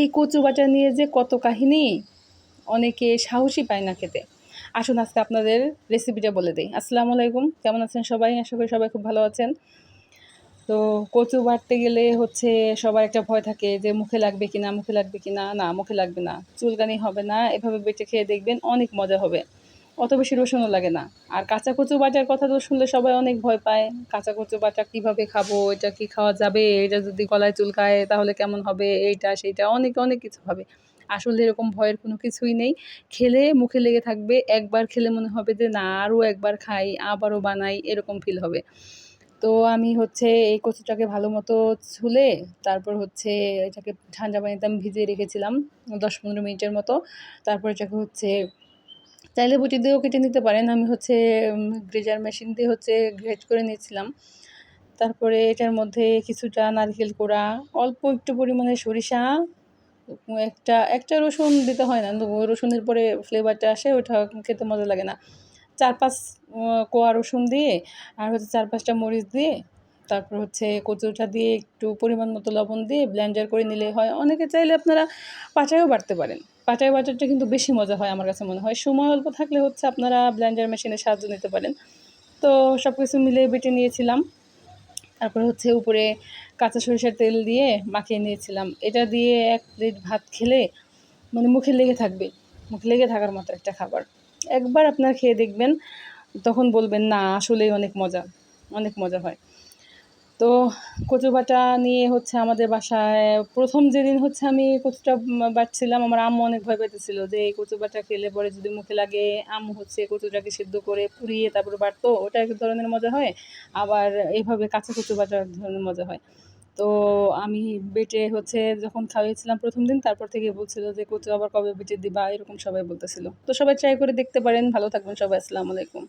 এই কচু বাটা নিয়ে যে কত কাহিনী, অনেকে সাহসী পায় না খেতে। আসুন আজকে আপনাদের রেসিপিটা বলে দিই। আসসালামু আলাইকুম, কেমন আছেন সবাই? আশা করি সবাই খুব ভালো আছেন। তো কচু বাটতে গেলে হচ্ছে সবার একটা ভয় থাকে যে মুখে লাগবে কি না মুখে লাগবে কি না না, মুখে লাগবে না। চুলকানি হবে না, এভাবে বেটে খেয়ে দেখবেন অনেক মজা হবে। অত বেশি রসুনও লাগে না। আর কাঁচা কচু বাটার কথা তো শুনলে সবাই অনেক ভয় পায়। কাঁচা কচু বাটা কীভাবে খাব? এটা কি খাওয়া যাবে? এটা যদি গলায় চুলকায় তাহলে কেমন হবে? এইটা, সেইটা, অনেক অনেক কিছু হবে। আসলে এরকম ভয়ের কোনো কিছুই নেই। খেলে মুখে লেগে থাকবে, একবার খেলে মনে হবে যে, না, আরও একবার খাই, আবারও বানাই, এরকম ফিল হবে। তো আমি হচ্ছে এই কচুটাকে ভালো মতো ছুলে, তারপর হচ্ছে এটাকে ঠান্ডা পানিতে আমি ভিজিয়ে রেখেছিলাম, দশ পনেরো মিনিটের মতো। তারপর এটাকে হচ্ছে চাইলে বটি দিয়েও কেটে নিতে পারেন। আমি হচ্ছে গ্রেজার মেশিন দিয়ে হচ্ছে গ্রেট করে নিয়েছিলাম। তারপরে এটার মধ্যে কিছুটা নারকেল কোড়া, অল্প একটু পরিমাণে সরিষা একটা একটা রসুন দিতে হয় না রসুনের পরে ফ্লেভারটা আসে, ওটা খেতে মজা লাগে না। চার পাঁচ কোয়া রসুন দিয়ে আর হচ্ছে চার পাঁচটা মরিচ দিয়ে তারপর হচ্ছে কচুটা দিয়ে একটু পরিমাণ মতো লবণ দিয়ে ব্লেন্ডার করে নিলে হয়। অনেকে চাইলে আপনারা পাটায়ও বাটতে পারেন। পাটায় বাটারটা কিন্তু বেশি মজা হয় আমার কাছে মনে হয়। সময় অল্প থাকলে হচ্ছে আপনারা ব্লেন্ডার মেশিনের সাহায্য নিতে পারেন। তো সব কিছু মিলে বেটে নিয়েছিলাম। তারপরে হচ্ছে উপরে কাঁচা সরিষার তেল দিয়ে মাখিয়ে নিয়েছিলাম। এটা দিয়ে এক প্লেট ভাত খেলে মানে মুখে লেগে থাকবে। মুখে লেগে থাকার মতো একটা খাবার। একবার আপনার খেয়ে দেখবেন, তখন বলবেন, না, আসলেই অনেক মজা। অনেক মজা হয়। তো কচু বাটা নিয়ে হচ্ছে আমাদের বাসায়, প্রথম যেদিন হচ্ছে আমি কচুটা বাটছিলাম, আমার আম্মু অনেক ভয় পেতেছিল যে এই কচু বাটা খেলে পরে যদি মুখে লাগে, আম্মু হচ্ছে কচুটাকে সিদ্ধ করে পুড়িয়ে তারপরে বাটতো, ওটা এক ধরনের মজা হয়, আবার এইভাবে কাঁচা কচু বাটার ধরনের মজা হয়। তো আমি বেটে হচ্ছে যখন খাওয়িয়েছিলাম প্রথম দিন, তারপর থেকে বলছিল যে কচু আবার কবে বেটে দিবা, এরকম সবাই বলতেছিল। তো সবাই ট্রাই করে দেখতে পারেন, ভালো থাকবেন সবাই, আসসালামু আলাইকুম।